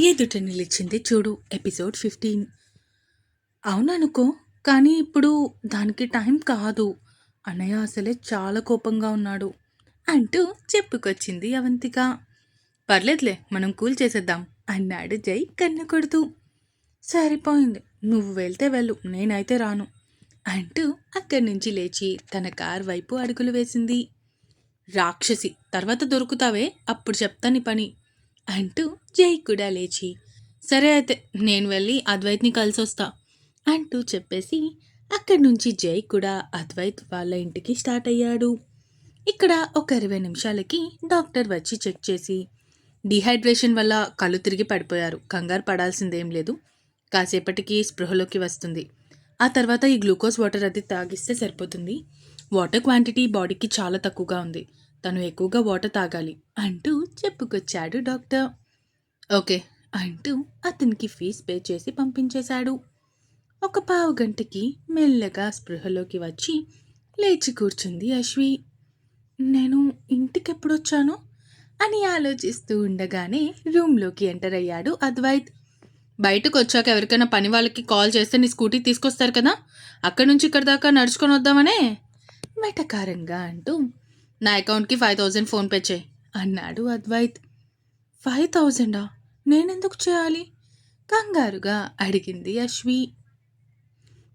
ఎదుట నిలిచింది చూడు ఎపిసోడ్ ఫిఫ్టీన్. అవుననుకో కానీ ఇప్పుడు దానికి టైం కాదు. అన్నయ్య అసలే చాలా కోపంగా ఉన్నాడు అంటూ చెప్పుకొచ్చింది అవంతిక. పర్లేదులే మనం కూల్ చేసేద్దాం అన్నాడు జై కన్ను కొడుతూ. సరిపోయింది నువ్వు వెళ్తే వెళ్ళు నేనైతే రాను అంటూ అక్కడి నుంచి లేచి తన కార్ వైపు అడుగులు వేసింది. రాక్షసి తర్వాత దొరుకుతావే అప్పుడు చెప్తాని పని అంటూ జై కూడా లేచి సరే అయితే నేను వెళ్ళి అద్వైత్ని కలిసి వస్తా అంటూ చెప్పేసి అక్కడి నుంచి జై కూడా అద్వైత్ వాళ్ళ ఇంటికి స్టార్ట్ అయ్యాడు. ఇక్కడ ఒక ఇరవై నిమిషాలకి డాక్టర్ వచ్చి చెక్ చేసి డిహైడ్రేషన్ వల్ల కళ్ళు తిరిగి పడిపోయారు కంగారు పడాల్సిందేం లేదు కాసేపటికి స్పృహలోకి వస్తుంది. ఆ తర్వాత ఈ గ్లూకోజ్ వాటర్ అది తాగిస్తే సరిపోతుంది. వాటర్ క్వాంటిటీ బాడీకి చాలా తక్కువగా ఉంది తను ఎక్కువగా వాటర్ తాగాలి అంటూ చెప్పుకొచ్చాడు డాక్టర్. ఓకే అంటూ అతనికి ఫీజ్ పే చేసి పంపించేశాడు. ఒక పావు గంటకి మెల్లగా స్పృహలోకి వచ్చి లేచి కూర్చుంది అశ్వి. నేను ఇంటికి ఎప్పుడొచ్చాను అని ఆలోచిస్తూ ఉండగానే రూమ్లోకి ఎంటర్ అయ్యాడు అద్వైత్. బయటకు వచ్చాక ఎవరికైనా పని వాళ్ళకి కాల్ చేస్తే నీ స్కూటీ తీసుకొస్తారు కదా? అక్కడి నుంచి ఇక్కడ దాకా నడుచుకొని వద్దామనే? వెటకారంగా అంటూ నా అకౌంట్కి ఫైవ్ థౌజండ్ ఫోన్పే చేయి. అన్నాడు అద్వైత్. ఫైవ్ థౌజండా? నేనెందుకు చేయాలి? కంగారుగా అడిగింది అశ్వి.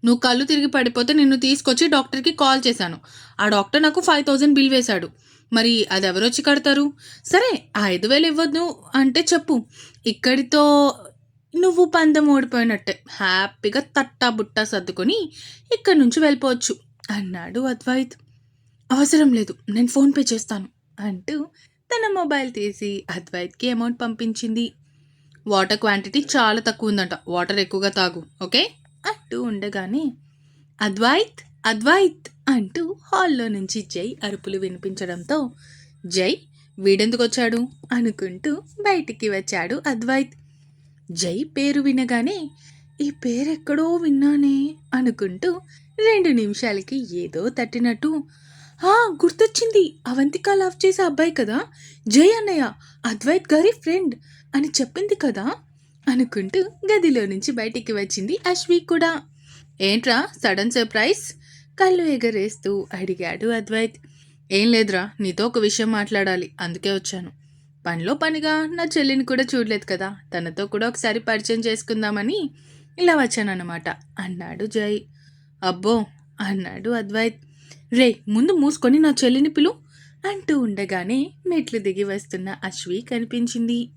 నువ్వు కళ్ళు తిరిగి పడిపోతే నిన్ను తీసుకొచ్చి డాక్టర్కి కాల్ చేశాను. ఆ డాక్టర్ నాకు ఫైవ్ థౌజండ్ బిల్ వేశాడు. మరి అది ఎవరొచ్చి కడతారు సరే ఐదు వేలు ఇవ్వద్దు అంటే చెప్పు. ఇక్కడితో నువ్వు పందెం ఓడిపోయినట్టే. హ్యాపీగా తట్టా బుట్టా సర్దుకొని ఇక్కడి నుంచి వెళ్ళిపోవచ్చు అన్నాడు అద్వైత్. అవసరం లేదు నేను ఫోన్పే చేస్తాను అంటూ తన మొబైల్ తీసి అద్వైత్కి అమౌంట్ పంపించింది. వాటర్ క్వాంటిటీ చాలా తక్కువ ఉందంట వాటర్ ఎక్కువగా తాగు ఓకే? అంటూ ఉండగానే అద్వైత్ అద్వైత్ అంటూ హాల్లో నుంచి జై అరుపులు వినిపించడంతో జై వీడెందుకు వచ్చాడు అనుకుంటూ బయటికి వచ్చాడు అద్వైత్. జై పేరు వినగానే ఈ పేరెక్కడో విన్నానే అనుకుంటూ రెండు నిమిషాలకి ఏదో తట్టినట్టు గుర్తొచ్చింది. అవంతిక లవ్ చేసే అబ్బాయి కదా? జై అన్నయ్య అద్వైత్ గారి ఫ్రెండ్ అని చెప్పింది కదా? అనుకుంటూ గదిలో నుంచి బయటికి వచ్చింది అశ్వి కూడా. ఏంట్రా సడన్ సర్ప్రైజ్ కళ్ళు ఎగరేస్తూ అడిగాడు అద్వైత్. ఏం లేదురా నీతో ఒక విషయం మాట్లాడాలి అందుకే వచ్చాను. పనిలో పనిగా నా చెల్లిని కూడా చూడలేదు కదా తనతో కూడా ఒకసారి పరిచయం చేసుకుందామని ఇలా వచ్చానన్నమాట అన్నాడు జై. అబ్బో అన్నాడు అద్వైత్. రే ముందు మూసుకొని నా చెల్లిని పిలు అంటూ ఉండగానే మెట్లు దిగి వస్తున్న అశ్వి కనిపించింది.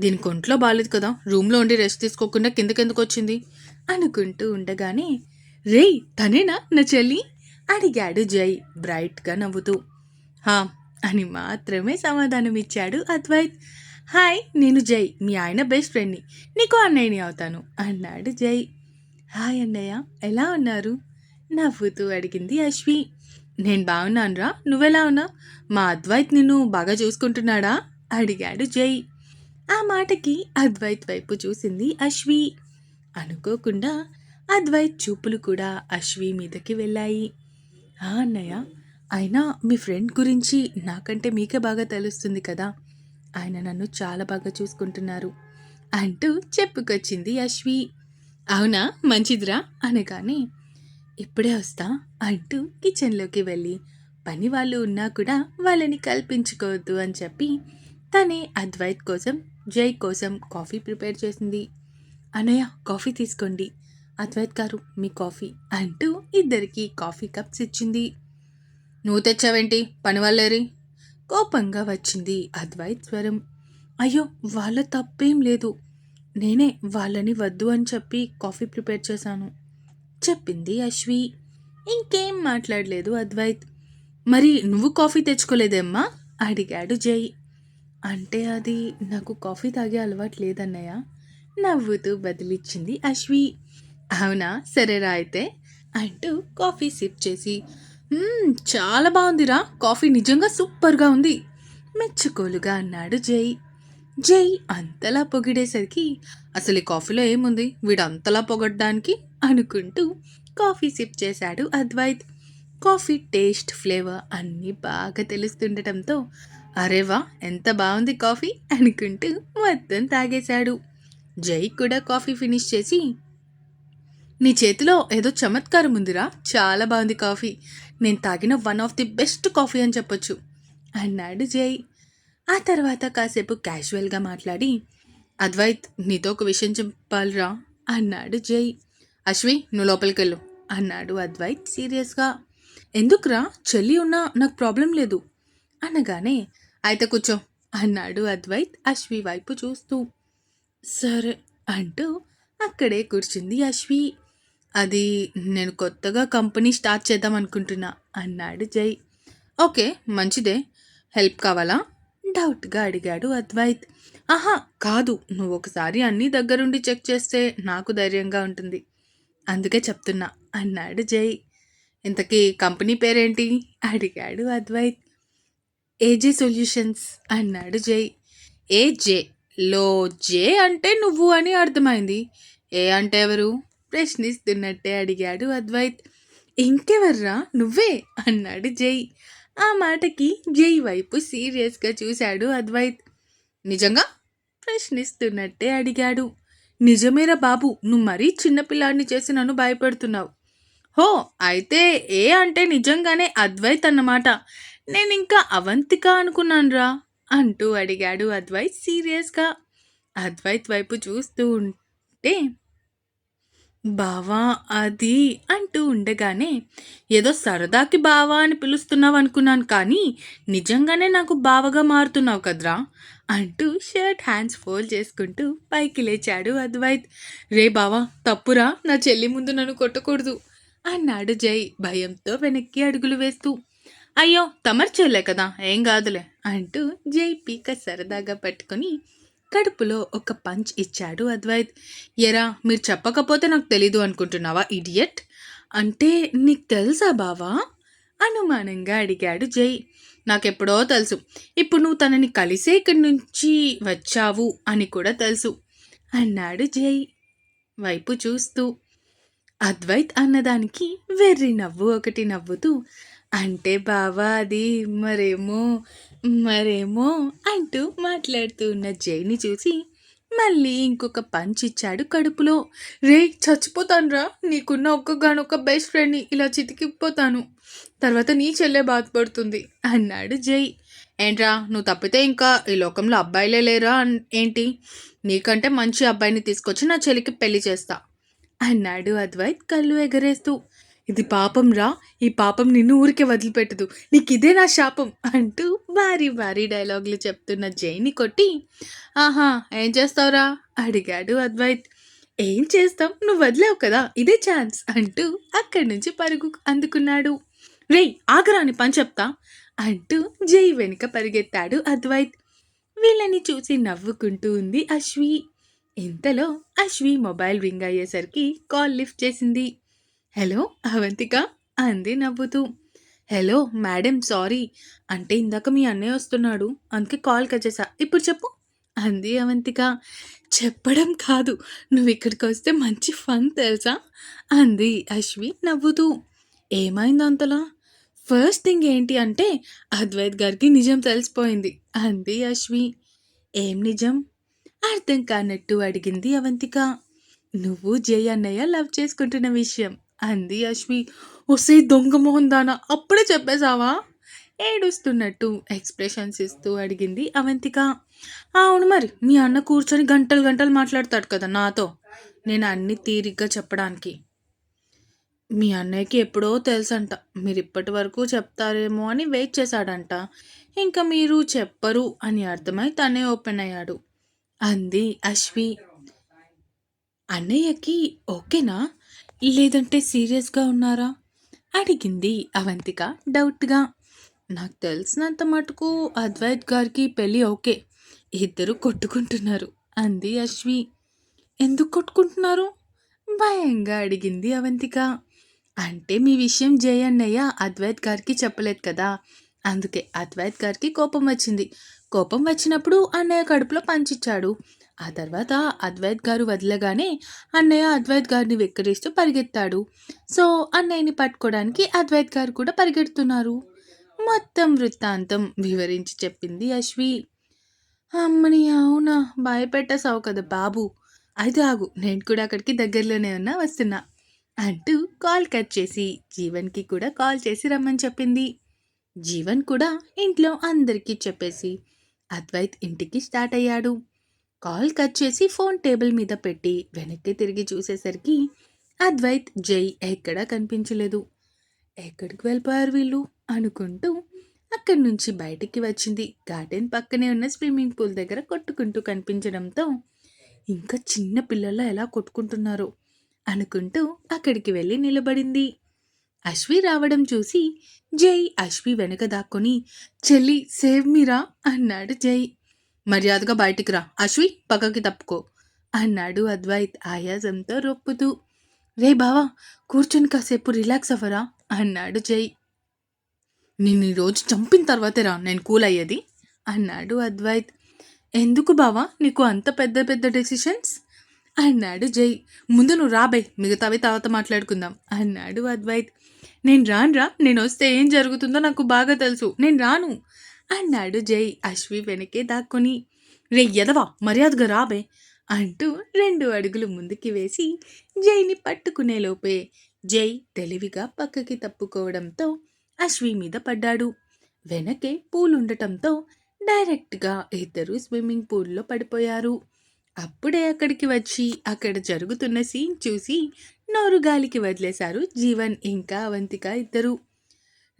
దీనికి ఒంట్లో బాగాలేదు కదా రూమ్లో ఉండి రెస్ట్ తీసుకోకుండా కిందకెందుకు వచ్చింది? అనుకుంటూ ఉండగానే రే తనేనా నా చెల్లి? అడిగాడు జై బ్రైట్గా నవ్వుతూ. హా అని మాత్రమే సమాధానం ఇచ్చాడు అద్వైత్. హాయ్ నేను జై మీ ఆయన బెస్ట్ ఫ్రెండ్ని. నీకు అన్నయ్యని అవుతాను అన్నాడు జై. హాయ్ అన్నయ్య ఎలా ఉన్నారు? నవ్వుతూ అడిగింది అశ్వి. నేను బాగున్నానురా. నువ్వెలా ఉన్నా మా అద్వైత్ నిన్ను బాగా చూసుకుంటున్నాడా? అడిగాడు జై. ఆ మాటకి అద్వైత్ వైపు చూసింది అశ్వి. అనుకోకుండా అద్వైత్ చూపులు కూడా అశ్వి మీదకి వెళ్ళాయి. ఆ అన్నయ్య అయినా మీ ఫ్రెండ్ గురించి నాకంటే మీకే బాగా తెలుస్తుంది కదా. ఆయన నన్ను చాలా బాగా చూసుకుంటున్నారు అంటూ చెప్పుకొచ్చింది అశ్వి. అవునా? మంచిదిరా అనగానే ఇప్పుడే వస్తా అంటూ కిచెన్లోకి వెళ్ళి. పని వాళ్ళు ఉన్నా కూడా వాళ్ళని కల్పించుకోవద్దు అని చెప్పి తనే అద్వైత్ కోసం జై కోసం కాఫీ ప్రిపేర్ చేసింది. అనయ్య కాఫీ తీసుకోండి. అద్వైత్ గారు మీ కాఫీ అంటూ ఇద్దరికి కాఫీ కప్స్ ఇచ్చింది. నువ్వు తెచ్చావేంటి? పని వాళ్ళేరి కోపంగా వచ్చింది అద్వైత్ స్వరం. అయ్యో వాళ్ళ తప్పేం లేదు. నేనే వాళ్ళని వద్దు అని చెప్పి కాఫీ ప్రిపేర్ చేశాను. చెప్పింది అశ్వి. ఇంకేం మాట్లాడలేదు అద్వైత్. మరి నువ్వు కాఫీ తెచ్చుకోలేదేమ్మా? అడిగాడు జై. అంటే అది నాకు కాఫీ తాగే అలవాటు లేదన్నయ్య. నవ్వుతూ బదిలిచ్చింది అశ్వి. అవునా? సరేరా అయితే. అంటూ కాఫీ సిప్ చేసి. చాలా బాగుందిరా. కాఫీ నిజంగా సూపర్గా ఉంది. మెచ్చుకోలుగా అన్నాడు జై. జై అంతలా పొగిడేసరికి అసలు ఈ కాఫీలో ఏముంది? వీడు అంతలా పొగడ్డానికి అనుకుంటూ కాఫీ సిప్ చేశాడు అద్వైత్. కాఫీ టేస్ట్ ఫ్లేవర్ అన్నీ బాగా తెలుస్తుండటంతో అరే వా ఎంత బాగుంది కాఫీ? అనుకుంటూ మొత్తం తాగేశాడు. జై కూడా కాఫీ ఫినిష్ చేసి నీ చేతిలో ఏదో చమత్కారం ఉందిరా చాలా బాగుంది కాఫీ. నేను తాగిన one of the best coffee అని చెప్పొచ్చు. అన్నాడు జై. ఆ తర్వాత కాసేపు క్యాజువల్గా మాట్లాడి అద్వైత్ నీతో ఒక విషయం చెప్పాలిరా అన్నాడు జై. అశ్వి నువ్వు లోపలికి వెళ్ళు అన్నాడు అద్వైత్ సీరియస్గా. ఎందుకురా? చెల్లి ఉన్నా నాకు ప్రాబ్లం లేదు అనగానే అయితే కూర్చో అన్నాడు అద్వైత్ అశ్వి వైపు చూస్తూ. సరే అంటూ అక్కడే కూర్చుంది అశ్వి. అది నేను కొత్తగా కంపెనీ స్టార్ట్ చేద్దాం అనుకుంటున్నా అన్నాడు జై. ఓకే మంచిదే. హెల్ప్ కావాలా? డౌట్గా అడిగాడు అద్వైత్. ఆహా కాదు. నువ్వు ఒకసారి అన్నీ దగ్గరుండి చెక్ చేస్తే నాకు ధైర్యంగా ఉంటుంది. అందుకే చెప్తున్నా అన్నాడు జై. ఇంతకీ కంపెనీ పేరేంటి? అడిగాడు అద్వైత్. ఏజే సొల్యూషన్స్ అన్నాడు జై. ఏ జే? లో జే అంటే నువ్వు అని అర్థమైంది. ఏ అంటే ఎవరు? ప్రశ్నిస్తున్నట్టే అడిగాడు అద్వైత్. ఇంకెవర్రా? నువ్వే అన్నాడు జై. ఆ మాటకి జై వైపు సీరియస్గా చూశాడు అద్వైత్. నిజంగా? ప్రశ్నిస్తున్నట్టే అడిగాడు. నిజమేరా బాబు నువ్వు మరీ చిన్నపిల్లాడిని చేసి నన్ను భయపెడుతున్నావు. హో అయితే ఏ అంటే నిజంగానే అద్వైత్ అన్నమాట. నేను ఇంకా అవంతిక అనుకున్నానురా అంటూ అడిగాడు అద్వైత్ సీరియస్గా. అద్వైత్ వైపు చూస్తూ ఉంటే బావా అది అంటూ ఉండగానే ఏదో సరదాకి బావా అని పిలుస్తున్నావు అనుకున్నాను కానీ నిజంగానే నాకు బావగా మారుతున్నావు కదరా అంటూ షర్ట్ హ్యాండ్స్ ఫోల్డ్ చేసుకుంటూ పైకి లేచాడు అద్వైత్. రే బావా తప్పురా నా చెల్లి ముందు నన్ను కొట్టకూడదు అన్నాడు జై భయంతో వెనక్కి అడుగులు వేస్తూ. అయ్యో తమరు చెల్లే కదా ఏం కాదులే అంటూ జై పీక సరదాగా పట్టుకొని కడుపులో ఒక పంచ్ ఇచ్చాడు అద్వైత్. ఎరా మీరు చెప్పకపోతే నాకు తెలీదు అనుకుంటున్నావా ఇడియట్? అంటే నీకు తెలుసా బావా? అనుమానంగా అడిగాడు జై. నాకెప్పుడో తెలుసు. ఇప్పుడు నువ్వు తనని కలిసే ఇక్కడి నుంచి వచ్చావు అని కూడా తెలుసు అన్నాడు జై వైపు చూస్తూ. అద్వైత్ అన్నదానికి వెర్రి నవ్వు ఒకటి నవ్వుతూ అంటే బావా అది మరేమో మరేమో అంటూ మాట్లాడుతూ ఉన్న జైని చూసి మళ్ళీ ఇంకొక పంచ్ ఇచ్చాడు కడుపులో. రే చచ్చిపోతానురా. నీకున్న ఒక్కగానొక్క బెస్ట్ ఫ్రెండ్ని ఇలా చితికిపోతాను. తర్వాత నీ చెల్లె బాధపడుతుంది అన్నాడు జై. ఏంట్రా నువ్వు తప్పితే ఇంకా ఈ లోకంలో అబ్బాయిలే లేరా? ఏంటి? నీకంటే మంచి అబ్బాయిని తీసుకొచ్చి నా చెల్లికి పెళ్ళి చేస్తా అన్నాడు అద్వైత్ కళ్ళు ఎగరేస్తూ. ఇది పాపం రా ఈ పాపం నిన్ను ఊరికే వదిలిపెట్టదు. నీకు ఇదే నా శాపం అంటూ భారీ భారీ డైలాగులు చెప్తున్న జైని కొట్టి ఆహా ఏం చేస్తావురా? అడిగాడు అద్వైత్. ఏం చేస్తాం? నువ్వు వదిలేవు కదా ఇదే ఛాన్స్ అంటూ అక్కడి నుంచి పరుగు అందుకున్నాడు. రే ఆగరాని పని చెప్తా అంటూ జై వెనుక పరిగెత్తాడు అద్వైత్. వీళ్ళని చూసి నవ్వుకుంటూ ఉంది అశ్వి. ఇంతలో అశ్వి మొబైల్ రింగ్ అయ్యేసరికి కాల్ లిఫ్ట్ చేసింది. హలో అవంతిక. అంది నవ్వుతూ. Hello madam sorry. అంటే ఇందాక మీ అన్నయ్య వస్తున్నాడు. అందుకే కాల్ కచ్చేసా ఇప్పుడు చెప్పు. అంది అవంతిక. చెప్పడం కాదు. నువ్వు ఇక్కడికి వస్తే మంచి ఫన్ తెలుసా? అంది అశ్వి నవ్వుతూ. ఏమైంది అంతలా? ఫస్ట్ థింగ్ ఏంటి అంటే అద్వైత్ గారికి నిజం తెలిసిపోయింది. అంది అశ్వి. ఏం నిజం? అర్థం కానట్టు అడిగింది అవంతిక. నువ్వు జయ అన్నయ్య లవ్ చేసుకుంటున్న విషయం. అంది అశ్వి ఒసే దొంగ మొహం దానా అప్పుడే చెప్పేశావా? ఏడుస్తున్నట్టు ఎక్స్ప్రెషన్స్ ఇస్తూ అడిగింది అవంతిక. అవును మరి మీ అన్న కూర్చొని గంటలు గంటలు మాట్లాడతాడు కదా నాతో. నేను అన్ని తీరిగ్గా చెప్పడానికి. మీ అన్నయ్యకి ఎప్పుడో తెలుసంట మీరు ఇప్పటి వరకు చెప్తారేమో అని వెయిట్ చేశాడంట. ఇంకా మీరు చెప్పరు అని అర్థమై తనే ఓపెన్ అయ్యాడు. అంది అశ్వి అన్నయ్యకి ఓకేనా? లేదంటే సీరియస్గా ఉన్నారా? అడిగింది అవంతిక డౌట్గా. నాకు తెలిసినంత మటుకు అద్వైత్ గారికి పెళ్ళి ఓకే. ఇద్దరు కొట్టుకుంటున్నారు అంది అశ్వి. ఎందుకు కొట్టుకుంటున్నారు? భయంగా అడిగింది అవంతిక. అంటే మీ విషయం జయన్నయ్య అద్వైత్ గారికి చెప్పలేదు కదా. అందుకే అద్వైత్ గారికి కోపం వచ్చింది. కోపం వచ్చినప్పుడు అన్నయ్య కడుపులో పంచిచ్చాడు. ఆ తర్వాత అద్వైత్ గారు వదిలగానే అన్నయ్య అద్వైత్ గారిని వెక్కిరిస్తూ పరిగెత్తాడు. సో అన్నయ్యని పట్టుకోవడానికి అద్వైత్ గారు కూడా పరిగెడుతున్నారు. మొత్తం వృత్తాంతం వివరించి చెప్పింది అశ్వి. అమ్మని అవునా? భయపెట్టసావు కదా బాబు. అయితే ఆగు నేను కూడా అక్కడికి దగ్గరలోనే ఉన్నా వస్తున్నా అంటూ కాల్ కట్ చేసి జీవన్కి కూడా కాల్ చేసి రమ్మని చెప్పింది. జీవన్ కూడా ఇంట్లో అందరికీ చెప్పేసి అద్వైత్ ఇంటికి స్టార్ట్ అయ్యాడు. కాల్ కట్ చేసి ఫోన్ టేబుల్ మీద పెట్టి వెనక్కి తిరిగి చూసేసరికి అద్వైత్ జై ఎక్కడా కనిపించలేదు. ఎక్కడికి వెళ్ళిపోయారు వీళ్ళు? అనుకుంటూ అక్కడి నుంచి బయటికి వచ్చింది. గార్డెన్ పక్కనే ఉన్న స్విమ్మింగ్ పూల్ దగ్గర కొట్టుకుంటూ కనిపించడంతో ఇంకా చిన్న పిల్లల ఎలా కొట్టుకుంటున్నారో అనుకుంటూ అక్కడికి వెళ్ళి నిలబడింది. అశ్వి రావడం చూసి జై అశ్వి వెనక దాక్కొని చెల్లి సేవ్ మీరా అన్నాడు జై. మర్యాదగా బయటికి రా అశ్వి పక్కకి తప్పుకో అన్నాడు అద్వైత్ ఆయాసంతో రొప్పుతూ. రే బావా కూర్చొని కాసేపు రిలాక్స్ అవ్వరా? అన్నాడు జై. నేను ఈరోజు చంపిన తర్వాతే రా నేను కూల్ అయ్యేది? అన్నాడు అద్వైత్. ఎందుకు బావా నీకు అంత పెద్ద పెద్ద డెసిషన్స్ అన్నాడు జై. ముందు నువ్వు రాబే మిగతావి తర్వాత మాట్లాడుకుందాం అన్నాడు అద్వైత్. నేను రానురా నేను వస్తే ఏం జరుగుతుందో నాకు బాగా తెలుసు నేను రాను అన్నాడు జై అశ్వి వెనకే దాక్కొని. రే ఎదవా మర్యాదగా రాబే అంటూ రెండు అడుగులు ముందుకి వేసి జైని పట్టుకునే లోపే జై తెలివిగా పక్కకి తప్పుకోవడంతో అశ్వి మీద పడ్డాడు. వెనకే పూలుండటంతో డైరెక్ట్గా ఇద్దరు స్విమ్మింగ్ పూల్లో పడిపోయారు. అప్పుడే అక్కడికి వచ్చి అక్కడ జరుగుతున్న సీన్ చూసి నోరు గాలికి వదిలేశారు జీవన్ ఇంకా అవంతిక ఇద్దరు.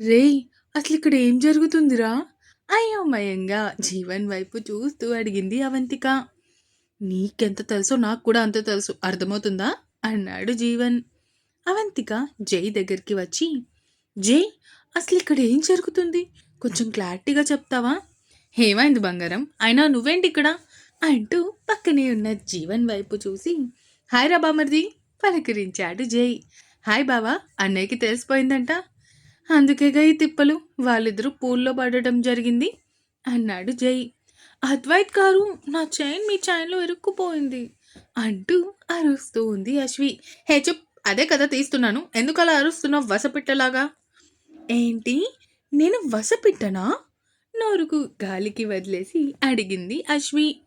రేయ్ అసలు ఇక్కడ ఏం జరుగుతుందిరా? అయోమయంగా జీవన్ వైపు చూస్తూ అడిగింది అవంతిక. నీకెంత తెలుసో నాకు కూడా అంత తెలుసు. అర్థమవుతుందా? అన్నాడు జీవన్. అవంతిక జై దగ్గరికి వచ్చి జై అసలు ఇక్కడ ఏం జరుగుతుంది? కొంచెం క్లారిటీగా చెప్తావా? ఏమైంది బంగారం? అయినా నువ్వేంటి ఇక్కడ? అంటూ పక్కనే ఉన్న జీవన్ వైపు చూసి హాయ్ రా బామర్ది పలకరించాడు జై. హాయ్ బావా అన్నయ్యకి తెలిసిపోయిందంట. అందుకేగా ఈ తిప్పలు వాళ్ళిద్దరూ పూల్లో పడటం జరిగింది అన్నాడు జై. అద్వైత్ గారు నా చైన్ మీ చైన్లో ఇరుక్కుపోయింది అంటూ అరుస్తూ ఉంది అశ్వి. హే చెప్ అదే కదా తీస్తున్నాను. ఎందుకు అలా అరుస్తున్నావు వసపిట్టలాగా? ఏంటి? నేను వసపిట్టనా? నోరుకు గాలికి వదిలేసి అడిగింది అశ్వి.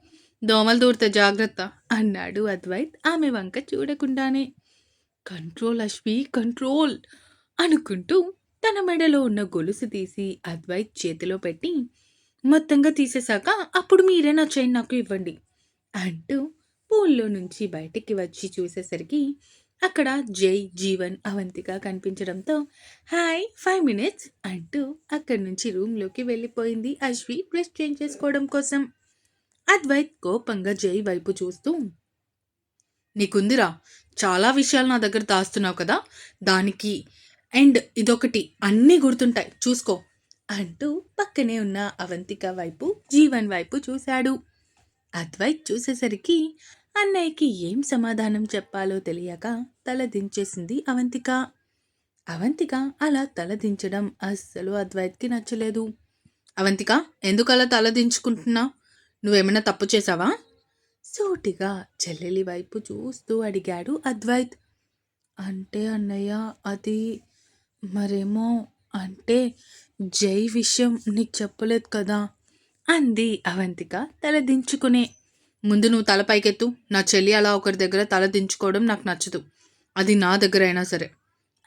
దోమలు దూరితే జాగ్రత్త అన్నాడు అద్వైత్. ఆమె వంక చూడకుండానే. Control Ashwi control! అనుకుంటూ తన మెడలో ఉన్న గొలుసు తీసి అద్వైత్ చేతిలో పెట్టి మొత్తంగా తీసేశాక అప్పుడు మీరే నా చైన్ నాకు ఇవ్వండి అంటూ పూల్లో నుంచి బయటికి వచ్చి చూసేసరికి అక్కడ జై జీవన్ అవంతిగా కనిపించడంతో హాయ్ ఫైవ్ మినిట్స్ అంటూ అక్కడి నుంచి రూమ్లోకి వెళ్ళిపోయింది అశ్వి డ్రెస్ చేంజ్ చేసుకోవడం కోసం. అద్వైత్ కోపంగా జై వైపు చూస్తూ నీకుందిరా చాలా విషయాలు నా దగ్గర దాస్తున్నావు కదా దానికి అండ్ ఇదొకటి అన్నీ గుర్తుంటాయి చూసుకో అంటూ పక్కనే ఉన్న అవంతిక వైపు జీవన్ వైపు చూశాడు. అద్వైత్ చూసేసరికి అన్నయ్యకి ఏం సమాధానం చెప్పాలో తెలియక తల దించేసింది అవంతిక. అవంతిక అలా తల దించడం అస్సలు అద్వైత్కి నచ్చలేదు. అవంతిక ఎందుకు అలా తల దించుకుంటున్నావు నువ్వేమైనా తప్పు చేసావా సూటిగా చెల్లెలి వైపు చూస్తూ అడిగాడు అద్వైత్. అంటే అన్నయ్య అది మరేమో అంటే జై విషయం నీకు చెప్పలేదు కదా అంది అవంతిక తల దించుకునే. ముందు నువ్వు తల పైకెత్తు. నా చెల్లి అలా ఒకరి దగ్గర తల దించుకోవడం నాకు నచ్చదు. అది నా దగ్గర అయినా సరే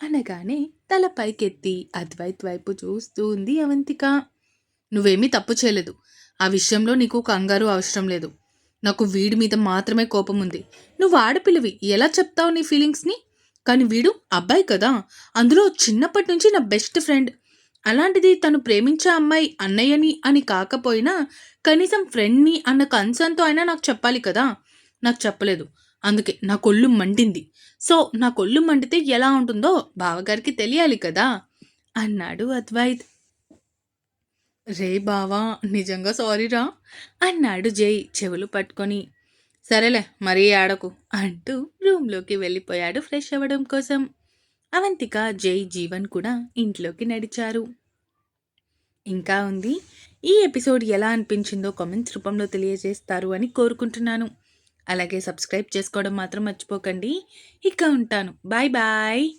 అనగానే తల పైకెత్తి అద్వైత్ వైపు చూస్తూ ఉంది అవంతిక. నువ్వేమీ తప్పు చేయలేదు. ఆ విషయంలో నీకు కంగారు అవసరం లేదు. నాకు వీడి మీద మాత్రమే కోపం ఉంది. నువ్వు ఆడపిల్లవి. ఎలా చెప్తావు నీ ఫీలింగ్స్ని కానీ వీడు అబ్బాయి కదా. అందులో చిన్నప్పటి నుంచి నా బెస్ట్ ఫ్రెండ్ అలాంటిది తను ప్రేమించే అమ్మాయి అన్నయ్యని అని కాకపోయినా కనీసం ఫ్రెండ్ని అన్న కన్సర్న్తో అయినా నాకు చెప్పాలి కదా. నాకు చెప్పలేదు. అందుకే నా కొళ్ళు మండింది. సో నా కొళ్ళు మండితే ఎలా ఉంటుందో బావగారికి తెలియాలి కదా. అన్నాడు అద్వైత్. రే బావా నిజంగా సారీరా? అన్నాడు జై చెవులు పట్టుకొని. సరేలే మరీ ఆడకు అంటూ రూమ్లోకి వెళ్ళిపోయాడు ఫ్రెష్ అవ్వడం కోసం. అవంతిక జై జీవన్ కూడా ఇంట్లోకి నడిచారు. ఇంకా ఉంది. ఈ ఎపిసోడ్ ఎలా అనిపించిందో కామెంట్స్ రూపంలో తెలియజేస్తారు అని కోరుకుంటున్నాను. అలాగే సబ్స్క్రైబ్ చేసుకోవడం మాత్రం మర్చిపోకండి. ఇక ఉంటాను. Bye bye.